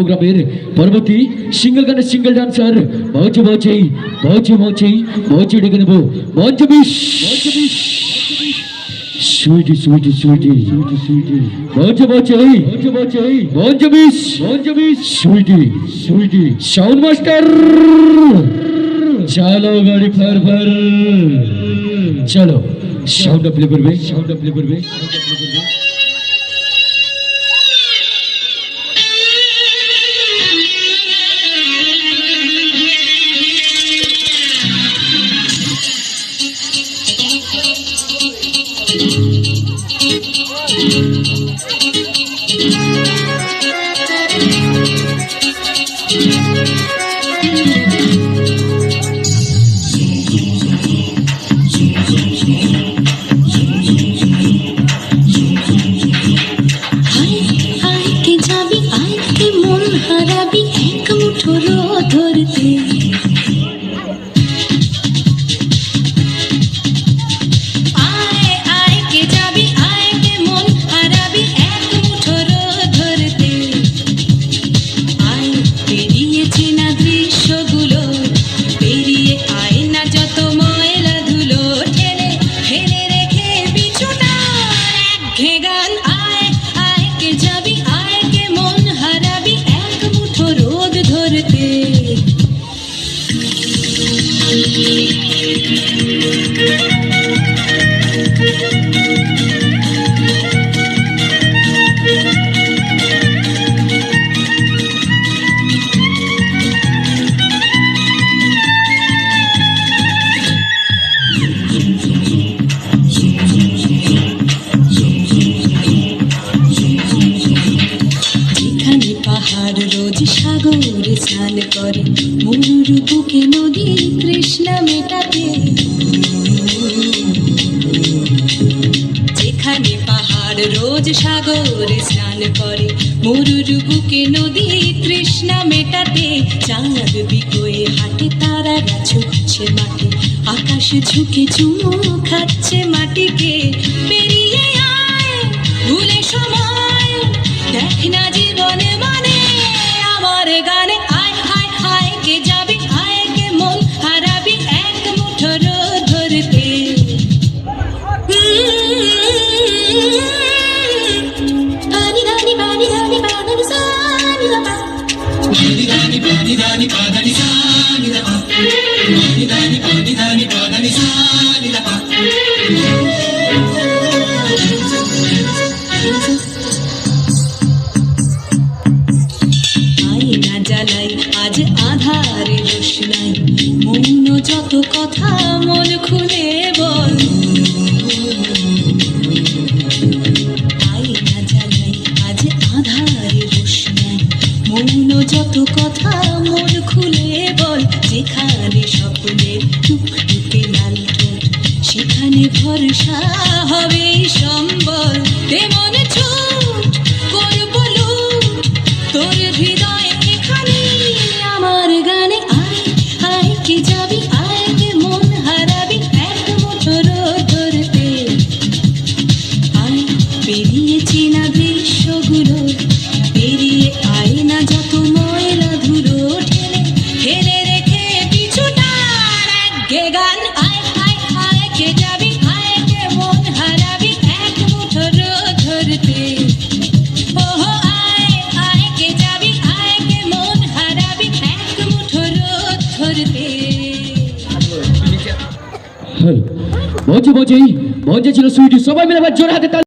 প্রোগ্রামের পরবর্তী সিঙ্গেল গানের সিঙ্গেল ডান্সার মৌচে মৌচেই মৌচে মৌচেই মৌচে ডেকে নেব। মঞ্চবিশ sweetie sweetie sweetie sweetie. Sweetie মৌচে মৌচেই মৌচে মৌচেই মঞ্চবিশ মঞ্চবিশ সুইটি সুইটি। Sound master. চলো গাড়ি ফার ফার। চলো। সাউন্ডটা প্লে করবে। সাউন্ডটা প্লে করবে। আয় যেখানে রোজ সাগরে স্নান করে মরুর বুকে নদী তৃষ্ণা মেটাতে। যেখানে পাহাড় রোজ সাগরে স্নান করে মরুর বুকে নদী তৃষ্ণা মেটাতে। চাঁদ বিকোয়ে হাটে তারারা ছুটছে মাটি আকাশ ঝুঁকে চুমু খাচ্ছে মাটিকে। পেরিয়ে আয়, ভুলে সময়, দেখ না জীবনে আজ আধারে রোশনাই মৌন যত কথা মন খুলে বল। কথা মন খুলে বল যেখানে স্বপ্নের টুকটুকে লাল সেখানে ভরসা ধরতে হ্যালো মঞ্চে মঞ্চেই ছিল সুইটি সবাই মিলে আবার জোর হাতে